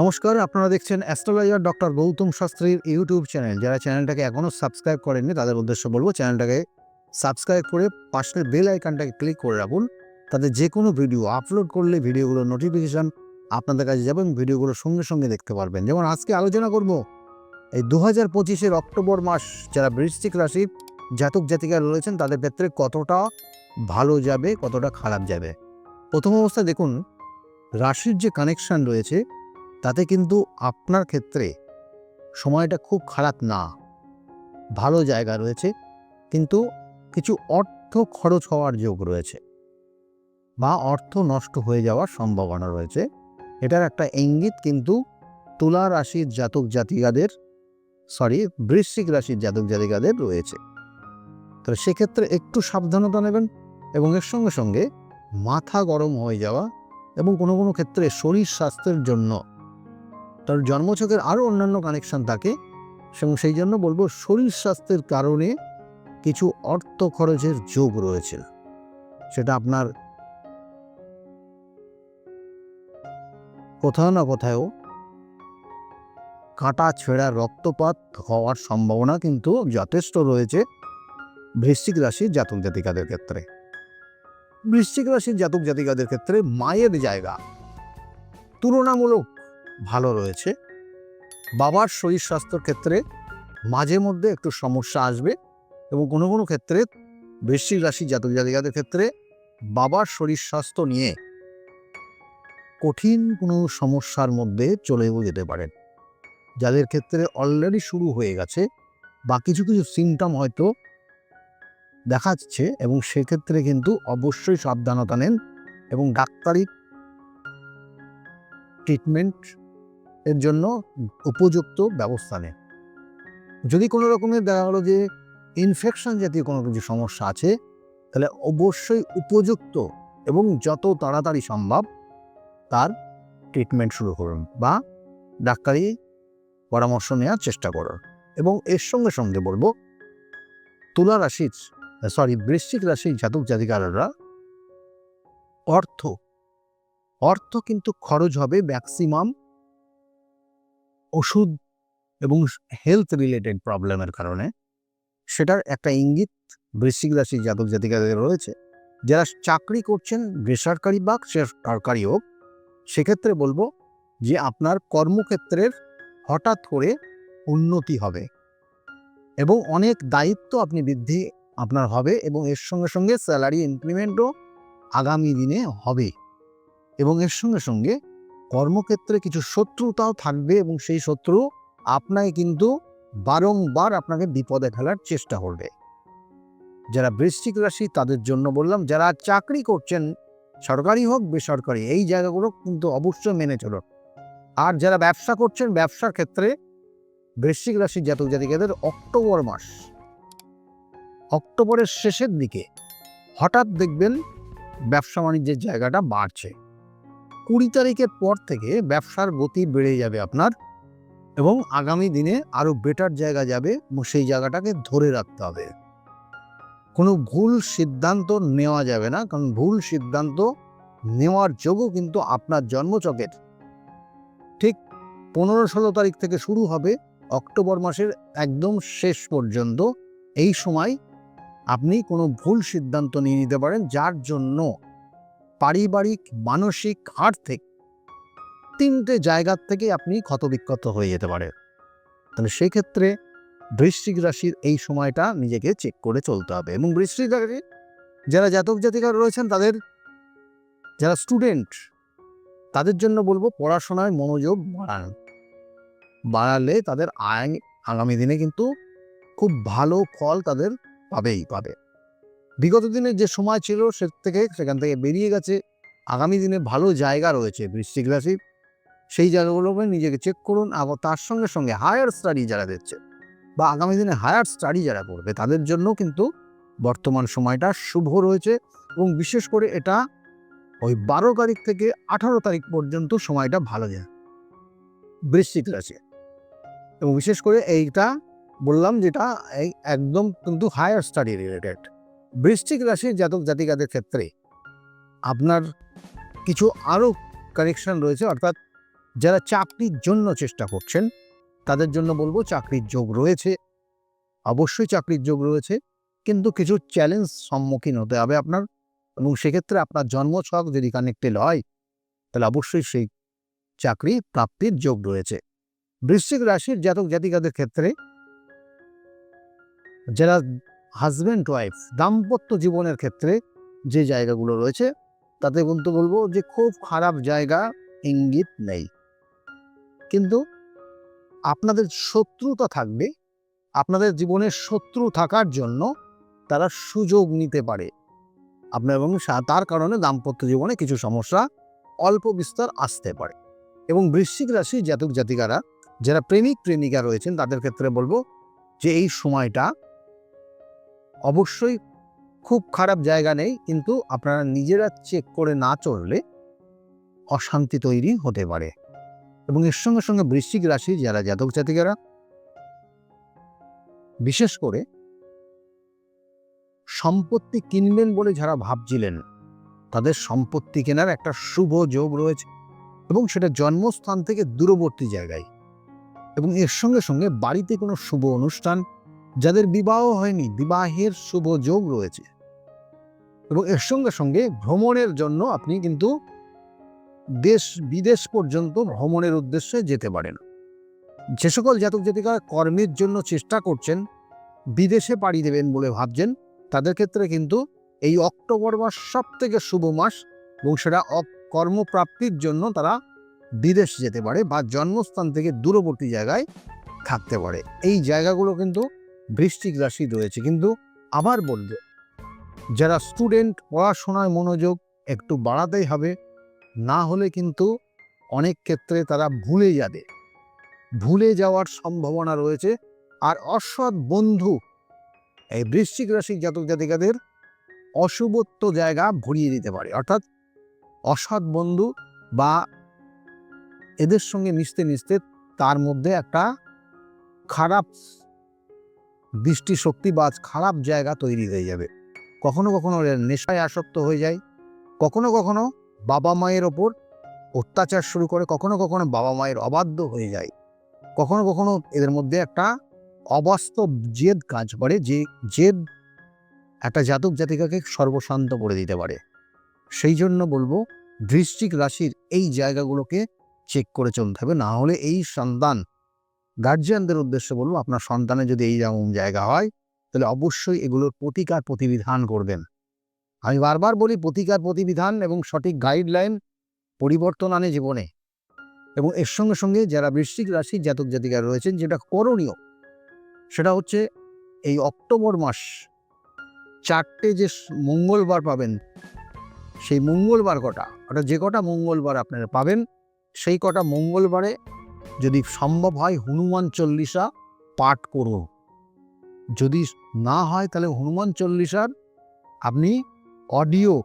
নমস্কার, আপনারা দেখছেন অ্যাস্ট্রোলজার ডক্টর গৌতম শাস্ত্রীর ইউটিউব চ্যানেল। যারা চ্যানেলটাকে এখনও সাবস্ক্রাইব করেননি, তাদের উদ্দেশ্য বলব চ্যানেলটাকে সাবস্ক্রাইব করে পাশের বেল আইকনটাকে ক্লিক করে রাখুন। তাতে যে কোনো ভিডিও আপলোড করলে ভিডিওগুলোর নোটিফিকেশান আপনাদের কাছে যাবে এবং ভিডিওগুলো সঙ্গে সঙ্গে দেখতে পারবেন। যেমন আজকে আলোচনা করব এই দু হাজার পঁচিশের অক্টোবর মাস, যারা বৃশ্চিক রাশির জাতক জাতিকা রয়েছেন, তাদের ক্ষেত্রে কতটা ভালো যাবে, কতটা খারাপ যাবে? প্রথম অবস্থায় দেখুন, রাশির যে কানেকশন রয়েছে তাতে কিন্তু আপনার ক্ষেত্রে সময়টা খুব খারাপ না। ভালো জায়গা রয়েছে, কিন্তু কিছু অর্থ খরচ হওয়ার যোগ রয়েছে বা অর্থ নষ্ট হয়ে যাওয়ার সম্ভাবনা রয়েছে। এটার একটা ইঙ্গিত কিন্তু তুলা রাশির জাতক জাতিকাদের সরি বৃশ্চিক রাশির জাতক জাতিকাদের রয়েছে। তো সেক্ষেত্রে একটু সাবধানতা নেবেন এবং এর সঙ্গে সঙ্গে মাথা গরম হয়ে যাওয়া এবং কোনো কোনো ক্ষেত্রে শরীর স্বাস্থ্যের জন্য তার জন্মছকের আরও অন্যান্য কানেকশন থাকে এবং সেই জন্য বলব শরীর স্বাস্থ্যের কারণে কিছু অর্থ খরচের যোগ রয়েছে। সেটা আপনার কোথাও না কোথাও কাটা ছেঁড়া রক্তপাত হওয়ার সম্ভাবনা কিন্তু যথেষ্ট রয়েছে বৃশ্চিক রাশির জাতক জাতিকাদের ক্ষেত্রে। বৃশ্চিক রাশির জাতক জাতিকাদের ক্ষেত্রে মায়ের জায়গা তুলনামূলক ভালো রয়েছে। বাবার শরীর স্বাস্থ্যর ক্ষেত্রে মাঝে মধ্যে একটু সমস্যা আসবে এবং কোনো কোনো ক্ষেত্রে বৃশ্চিক রাশি জাতক জাতিকাদের ক্ষেত্রে বাবার শরীর স্বাস্থ্য নিয়ে কঠিন কোনো সমস্যার মধ্যে চলেও যেতে পারেন। যাদের ক্ষেত্রে অলরেডি শুরু হয়ে গেছে বা কিছু কিছু সিমটম হয়তো দেখাচ্ছে এবং সেক্ষেত্রে কিন্তু অবশ্যই সাবধানতা নেন এবং ডাক্তারি ট্রিটমেন্ট এর জন্য উপযুক্ত ব্যবস্থা নেন যদি কোনো রকমের দেখা গেলো যে ইনফেকশন জাতীয় কোনো কিছু সমস্যা আছে, তাহলে অবশ্যই উপযুক্ত এবং যত তাড়াতাড়ি সম্ভব তার ট্রিটমেন্ট শুরু করুন বা ডাক্তারি পরামর্শ নেওয়ার চেষ্টা করুন। এবং এর সঙ্গে সঙ্গে বলব, তুলা রাশির সরি বৃশ্চিক রাশির জাতক জাতিকাররা অর্থ অর্থ কিন্তু খরচ হবে ম্যাক্সিমাম ওষুধ এবং হেলথ রিলেটেড প্রবলেমের কারণে সেটার একটা ইঙ্গিত বৃশ্চিক রাশির জাতক জাতিকাদের রয়েছে। যারা চাকরি করছেন, বেসরকারি বা সরকারি হোক, সেক্ষেত্রে বলব যে আপনার কর্মক্ষেত্রের হঠাৎ করে উন্নতি হবে এবং অনেক দায়িত্ব আপনি বৃদ্ধি আপনার হবে এবং এর সঙ্গে সঙ্গে স্যালারি ইনক্রিমেন্টও আগামী দিনে হবে এবং এর সঙ্গে সঙ্গে কর্মক্ষেত্রে কিছু শত্রুতাও থাকবে এবং সেই শত্রু আপনাকে কিন্তু বারংবার আপনাকে বিপদে ফেলার চেষ্টা করবে। যারা বৃশ্চিক রাশি, তাদের জন্য বললাম, যারা চাকরি করছেন, সরকারি হোক, বেসরকারি, এই জায়গাগুলো কিন্তু অবশ্যই মেনে চলুন। আর যারা ব্যবসা করছেন, ব্যবসার ক্ষেত্রে বৃশ্চিক রাশির জাতক জাতিকাদের অক্টোবর মাস, অক্টোবরের শেষের দিকে হঠাৎ দেখবেন ব্যবসা বাণিজ্যের জায়গাটা বাড়ছে। কুড়ি তারিখের পর থেকে ব্যবসার গতি বেড়ে যাবে আপনার এবং আগামী দিনে আরও বেটার জায়গা যাবে সেই জায়গাটাকে ধরে রাখতে হবে। কোনো ভুল সিদ্ধান্ত নেওয়া যাবে না, কারণ ভুল সিদ্ধান্ত নেওয়ার যোগও কিন্তু আপনার জন্মচকের। ঠিক পনেরো ষোলো তারিখ থেকে শুরু হবে, অক্টোবর মাসের একদম শেষ পর্যন্ত। এই সময় আপনি কোনো ভুল সিদ্ধান্ত নিয়ে নিতে পারেন, যার জন্য পারিবারিক, মানসিক, আর্থিক তিনটে জায়গার থেকে আপনি ক্ষতবিক্ষত হয়ে যেতে পারেন তাহলে সেই ক্ষেত্রে বৃশ্চিক রাশির এই সময়টা নিজেকে চেক করে চলতে হবে এবং বৃশ্চিক রাশি যারা জাতক জাতিকার রয়েছেন, তাদের যারা স্টুডেন্ট তাদের জন্য বলব পড়াশোনায় মনোযোগ বাড়ান। বাড়ালে তাদের আয় আগামী দিনে কিন্তু খুব ভালো ফল তাদের পাবেই, পাবে। বিগত দিনের যে সময় ছিল সে থেকে সেখান থেকে বেরিয়ে গেছে। আগামী দিনে ভালো জায়গা রয়েছে বৃশ্চিক রাশি। সেই জায়গাগুলোকে নিজেকে চেক করুন এবং তার সঙ্গে সঙ্গে হায়ার স্টাডি যারা দিচ্ছে বা আগামী দিনে হায়ার স্টাডি যারা করবে তাদের জন্য কিন্তু বর্তমান সময়টা শুভ রয়েছে এবং বিশেষ করে এটা ওই বারো তারিখ থেকে আঠারো তারিখ পর্যন্ত সময়টা ভালো যায় বৃশ্চিক রাশি এবং বিশেষ করে এইটা বললাম যেটা এই একদম কিন্তু হায়ার স্টাডি রিলেটেড বৃশ্চিক রাশির জাতক জাতিকাদের ক্ষেত্রে আপনার কিছু আরও কানেকশন রয়েছে, অর্থাৎ যারা চাকরির জন্য চেষ্টা করছেন, তাদের জন্য বলব চাকরির যোগ রয়েছে। অবশ্যই চাকরির যোগ রয়েছে, কিন্তু কিছু চ্যালেঞ্জ সম্মুখীন হতে হবে আপনার। এবং সেক্ষেত্রে আপনার জন্মছক যদি কানেক্টেড হয়, তাহলে অবশ্যই সেই চাকরি প্রাপ্তির যোগ রয়েছে। বৃশ্চিক রাশির জাতক জাতিকাদের ক্ষেত্রে যারা হাজব্যান্ড ওয়াইফ দাম্পত্য জীবনের ক্ষেত্রে যে জায়গাগুলো রয়েছে, তাতে কিন্তু বলব যে খুব খারাপ জায়গা ইঙ্গিত নেই। কিন্তু আপনাদের শত্রুতা থাকবে, আপনাদের জীবনের শত্রু থাকার জন্য তারা সুযোগ নিতে পারে। আপনার এবং তার কারণে দাম্পত্য জীবনে কিছু সমস্যা অল্প বিস্তর আসতে পারে। এবং বৃশ্চিক রাশি জাতক জাতিকারা, যারা প্রেমিক প্রেমিকা রয়েছেন, তাদের ক্ষেত্রে বলব যে এই সময়টা অবশ্যই খুব খারাপ জায়গা নেই, কিন্তু আপনারা নিজেরা চেক করে না চললে অশান্তি তৈরি হতে পারে। এবং এর সঙ্গে সঙ্গে বৃশ্চিক রাশি যারা জাতক জাতিকারা, বিশেষ করে সম্পত্তি কিনবেন বলে যারা ভাবছিলেন, তাদের সম্পত্তি কেনার একটা শুভ যোগ রয়েছে এবং সেটা জন্মস্থান থেকে দূরবর্তী জায়গায়। এবং এর সঙ্গে সঙ্গে বাড়িতে কোনো শুভ অনুষ্ঠান যাদের বিবাহ হয়নি, বিবাহের শুভ যোগ রয়েছে। এবং এর সঙ্গে সঙ্গে ভ্রমণের জন্য আপনি কিন্তু দেশ, বিদেশ পর্যন্ত ভ্রমণের উদ্দেশ্যে যেতে পারেন। যে সকল জাতক জাতিকা কর্মের জন্য চেষ্টা করছেন, বিদেশে পাড়ি দেবেন বলে ভাবছেন, তাদের ক্ষেত্রে কিন্তু এই অক্টোবর মাস সব থেকে শুভ মাস এবং সেটা কর্মপ্রাপ্তির জন্য তারা বিদেশ যেতে পারে বা জন্মস্থান থেকে দূরবর্তী জায়গায় থাকতে পারে। এই জায়গাগুলো কিন্তু বৃষ্টিক রাশি রয়েছে। কিন্তু আবার বলব, যারা স্টুডেন্ট পড়াশোনায় মনোযোগ একটু বাড়াতেই হবে, না হলে কিন্তু অনেক ক্ষেত্রে তারা ভুলে যাবে। ভুলে যাওয়ার সম্ভাবনা রয়েছে। আর অসৎ বন্ধু এই বৃশ্চিক রাশির জাতক জাতিকাদের অশুভত্ব জায়গা ভরিয়ে দিতে পারে। অর্থাৎ অসৎ বন্ধু বা এদের সঙ্গে মিশতে মিশতে তার মধ্যে একটা খারাপ দৃষ্টিশক্তি বা খারাপ জায়গা তৈরি হয়ে যাবে। কখনো কখনো নেশায় আসক্ত হয়ে যায়। কখনো কখনো বাবা মায়ের ওপর অত্যাচার শুরু করে, কখনো কখনো বাবা মায়ের অবাধ্য হয়ে যায়। কখনো কখনো এদের মধ্যে একটা অবাস্তব জেদ কাজ করে, যে জেদ একটা জাতক জাতিকাকে সর্বশান্ত করে দিতে পারে। সেই জন্য বলব, বৃশ্চিক রাশির এই জায়গাগুলোকে চেক করে চলতে হবে। না হলে এই সন্তান গার্জিয়ানদের উদ্দেশ্যে বলব, আপনার সন্তানের যদি এই রকম জায়গা হয়, তাহলে অবশ্যই এগুলোর প্রতিকার প্রতিবিধান করবেন। আমি বারবার বলি, প্রতিকার প্রতিবিধান এবং সঠিক গাইডলাইন পরিবর্তন আনে জীবনে। এবং এর সঙ্গে সঙ্গে যারা বৃশ্চিক রাশি জাতক জাতিকা রয়েছেন, যেটা করণীয়, সেটা হচ্ছে এই অক্টোবর মাস চারটে যে মঙ্গলবার পাবেন, সেই মঙ্গলবার কটা, অর্থাৎ যে কটা মঙ্গলবার আপনারা পাবেন, সেই কটা মঙ্গলবারে যদি সম্ভব হয় হনুমান চল্লিশা পাঠ করুন যদি না হয় তাহলে হনুমান চল্লিশার আপনি অডিও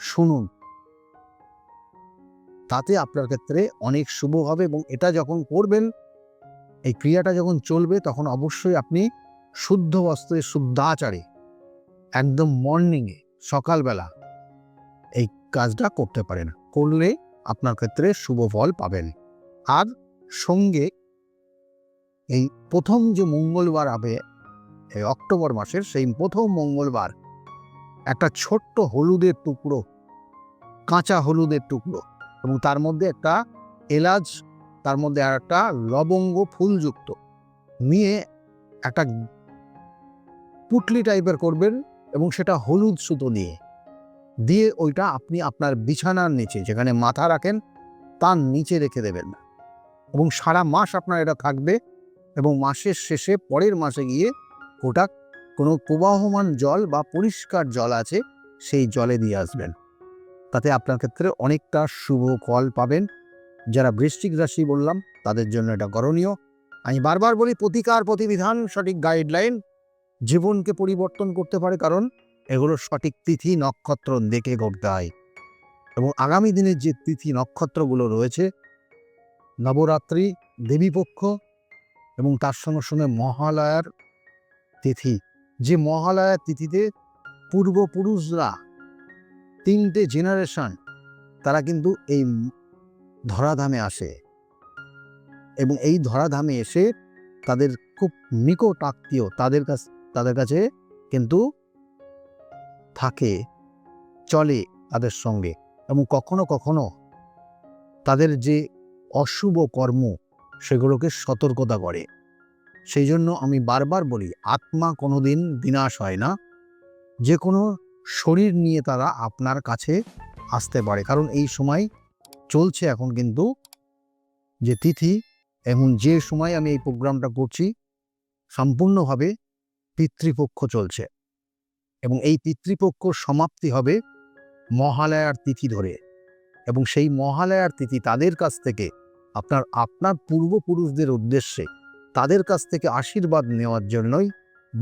শুনুন। তাতে আপনার ক্ষেত্রে অনেক শুভ হবে এবং এটা যখন করবেন, এই ক্রিয়াটা যখন চলবে তখন অবশ্যই আপনি শুদ্ধ বস্ত্রে শুদ্ধাচারে, একদম মর্নিংয়ে, সকালবেলা এই কাজটা করতে পারেন। করলে আপনার ক্ষেত্রে শুভ ফল পাবেন। আর সঙ্গে এই প্রথম যে মঙ্গলবার হবে, এই অক্টোবর মাসের সেই প্রথম মঙ্গলবার, একটা ছোট্ট হলুদের টুকরো, কাঁচা হলুদের টুকরো এবং তার মধ্যে একটা এলাচ, তার মধ্যে আর একটা লবঙ্গ ফুলযুক্ত নিয়ে একটা পুটলি টাইপের করবেন এবং সেটা হলুদ সুতো দিয়ে। দিয়ে ওইটা আপনি আপনার বিছানার নিচে যেখানে মাথা রাখেন, তার নিচে রেখে দেবেন এবং সারা মাস আপনার এটা থাকবে এবং মাসের শেষে পরের মাসে গিয়ে ওটা কোনো প্রবাহমান জল বা পরিষ্কার জল আছে, সেই জলে দিয়ে আসবেন। তাতে আপনার ক্ষেত্রে অনেকটা শুভ ফল পাবেন। যারা বৃশ্চিক রাশি বললাম, তাদের জন্য এটা করণীয়। আমি বারবার বলি, প্রতিকার প্রতিবিধান, সঠিক গাইডলাইন জীবনকে পরিবর্তন করতে পারে, কারণ এগুলো সঠিক তিথি নক্ষত্র দেখে করতে হয়। এবং আগামী দিনের যে তিথি নক্ষত্রগুলো রয়েছে নবরাত্রি, দেবীপক্ষ এবং তার সঙ্গে সঙ্গে মহালয়ার তিথি। যে মহালয়ার তিথিতে পূর্বপুরুষরা তিনটে জেনারেশন তারা কিন্তু এই ধরাধামে আসে এবং এই ধরাধামে এসে তাদের খুব নিকট আত্মীয় তাদের কাছ, তাদের কাছে কিন্তু থাকে, চলে তাদের সঙ্গে এবং কখনো কখনো তাদের যে অশুভ কর্ম সেগুলোকে সতর্কতা করে। সেই জন্য আমি বারবার বলি, আত্মা কোনোদিন বিনাশ হয় না। যে কোনো শরীর নিয়ে তারা আপনার কাছে আসতে পারে। কারণ এই সময় চলছে এখন কিন্তু যে তিথি এবং যে সময় আমি এই প্রোগ্রামটা করছি, সম্পূর্ণভাবে পিতৃপক্ষ চলছে। এবং এই পিতৃপক্ষ সমাপ্তি হবে মহালয়ার তিথি ধরে। এবং সেই মহালয়ার তিথি তাদের কাছ থেকে আপনার আপনার পূর্বপুরুষদের উদ্দেশ্যে তাদের কাছ থেকে আশীর্বাদ নেওয়ার জন্যই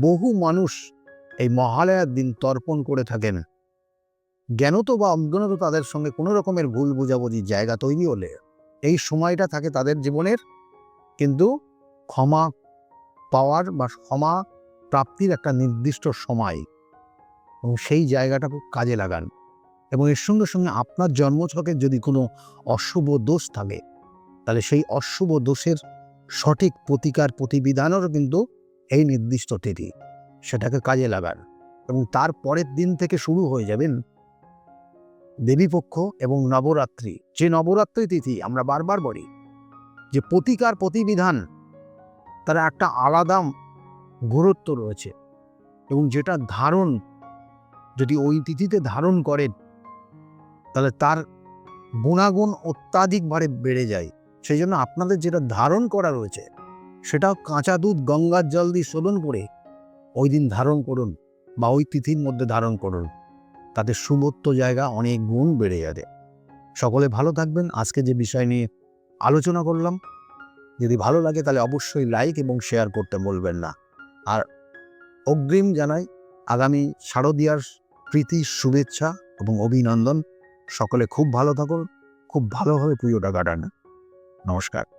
বহু মানুষ এই মহালয়ার দিন তর্পণ করে থাকেন। জ্ঞানত বা অজ্ঞানত তাদের সঙ্গে কোনো রকমের ভুল বোঝাবুঝির জায়গা তৈরি হলে এই সময়টা থাকে তাদের জীবনের। কিন্তু ক্ষমা পাওয়ার বা ক্ষমা প্রাপ্তির একটা নির্দিষ্ট সময় এবং সেই জায়গাটা খুব কাজে লাগান। এবং এর সঙ্গে সঙ্গে আপনার জন্মছকের যদি কোনো অশুভ দোষ থাকে তাহলে সেই অশুভ দোষের সঠিক প্রতিকার প্রতিবিধানেরও কিন্তু এই নির্দিষ্ট তিথি, সেটাকে কাজে লাগান এবং তার পরের দিন থেকে শুরু হয়ে যাবেন দেবীপক্ষ এবং নবরাত্রি। যে নবরাত্রি তিথি আমরা বারবার বলি, যে প্রতিকার প্রতিবিধান, তার একটা আলাদা গুরুত্ব রয়েছে। এবং যেটা ধারণ, যদি ওই তিথিতে ধারণ করেন, তাহলে তার গুণাগুণ অত্যাধিকভাবে বেড়ে যায়। সেই জন্য আপনাদের যেটা ধারণ করা রয়েছে, সেটাও কাঁচা দুধ গঙ্গার জল দিয়ে শোধন করে ওই দিন ধারণ করুন বা ওই তিথির মধ্যে ধারণ করুন। তাতে সুমত্ব জায়গা অনেক গুণ বেড়ে যাবে। সকলে ভালো থাকবেন। আজকে যে বিষয় নিয়ে আলোচনা করলাম, যদি ভালো লাগে তাহলে অবশ্যই লাইক এবং শেয়ার করতে বলবেন না। আর অগ্রিম জানাই, আগামী শারদীয়ার প্রীতি, শুভেচ্ছা এবং অভিনন্দন। সকলে খুব ভালো থাকুন। খুব ভালোভাবে পুজোটা কাটান। নমস্কার।